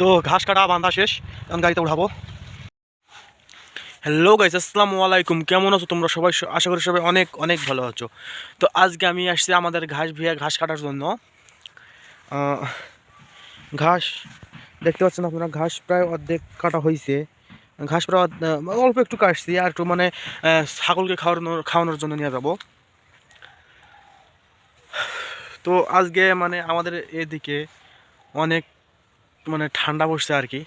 তো ঘাস কাটা বাঁধা শেষ। এখন গাড়িতে উঠাবো। হ্যালো গাইস আসসালামু আলাইকুম। কেমন আছো তোমরা সবাই? আশা করি সবাই অনেক অনেক ভালো আছো। তো আজকে আমি আসছি আমাদের ঘাস ভিয়া ঘাস কাটার জন্য। ঘাস, দেখতে পাচ্ছেন আপনারা, ঘাস প্রায় অর্ধেক কাটা হয়েছে ঘাস প্রায় অল্প একটু কাটছি, আর একটু মানে ছাগলকে খাওয়ানোর খাওয়ানোর জন্য নিয়ে যাব। তো আজকে মানে আমাদের এদিকে অনেক মানে ঠান্ডা পড়ছে আর কি।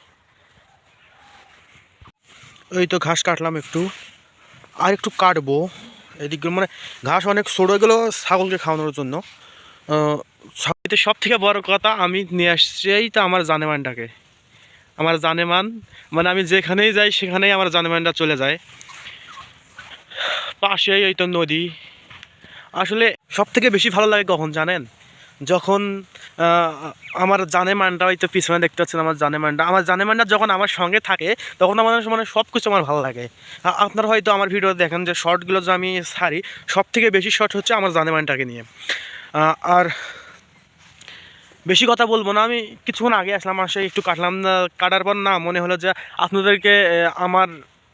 ওই তো ঘাস কাটলাম একটু। আর একটু কাটবো। এদিকে মানে ঘাস অনেক ছোটো গেলো ছাগলকে খাওয়ানোর জন্য। সবথেকে সব থেকে বড় কথা আমি নিয়ে আসছি তো আমার জানেমানটাকে। আমার জানেমান মানে আমি যেখানেই যাই সেখানেই আমার জানেমানটা চলে যায়। পাশেই ওই তো নদী। আসলে সব থেকে বেশি ভালো লাগে কখন জানেন? যখন আমার আমার জানেমানটা হয়তো পিছনে দেখতে পাচ্ছেন, আমার জানেমানটা আমার জানে মানটা যখন আমার সঙ্গে থাকে, তখন আমার মানে সব কিছু আমার ভালো লাগে। আপনারা হয়তো আমার ভিডিও দেখেন যে শর্টগুলো যে আমি সারি সব থেকে বেশি শর্ট হচ্ছে আমার জানেমানটাকে নিয়ে। আর বেশি কথা বলব না, আমি কিছুক্ষণ আগে আসলাম, আসে একটু কাটলাম, না, কাটার পর না মনে হলো যে আপনাদেরকে আমার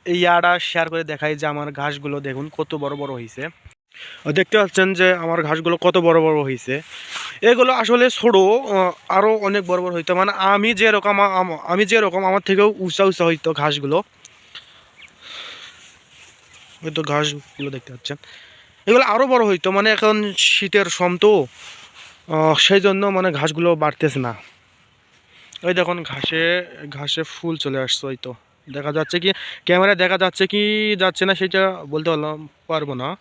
এই ইয়াটা শেয়ার করে দেখাই যে আমার ঘাসগুলো দেখুন কত বড় বড় হয়েছে দেখতে পাচ্ছেন যে আমার ঘাসগুলো কত বড় বড় হয়েছে এগুলো আসলে ছোটো আরও অনেক বড় বড় হইতো। মানে আমি যেরকম আম- যেরকম আমার থেকেও উঁচা উঁচা হইতো ঘাসগুলো। হয়তো ঘাসগুলো দেখতে পাচ্ছেন। এগুলো আরও বড় হইতো মানে এখন শীতের সম তো সেই জন্য মানে ঘাসগুলো বাড়তেছে না। ওই দেখুন ঘাসে ঘাসে ফুল চলে আসছে হয়তো দেখা যাচ্ছে কি, ক্যামেরায় দেখা যাচ্ছে কি, যাচ্ছে না সেটা বলতে পারলাম পারব না।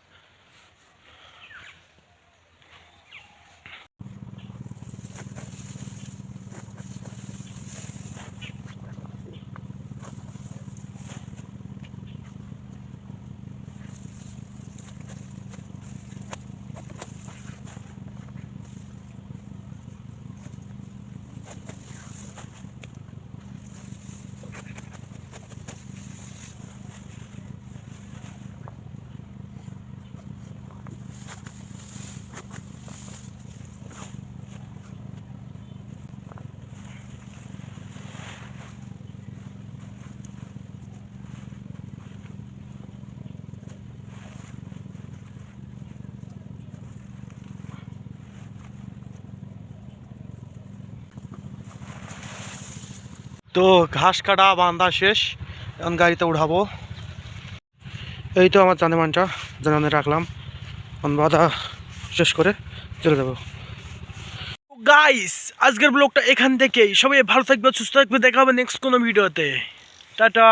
তো ঘাস কাটা বাঁধা শেষ, এখন গাড়িতে উঠাবো। এই তো আমার জানেমানটা জানানে রাখলাম। বাঁধা শেষ করে চলে যাব। গাইস আজকের ব্লগটা এখান থেকেই। সবাই ভালো থাকবে, সুস্থ থাকবে, দেখা হবে নেক্সট কোনো ভিডিওতে। টাটা।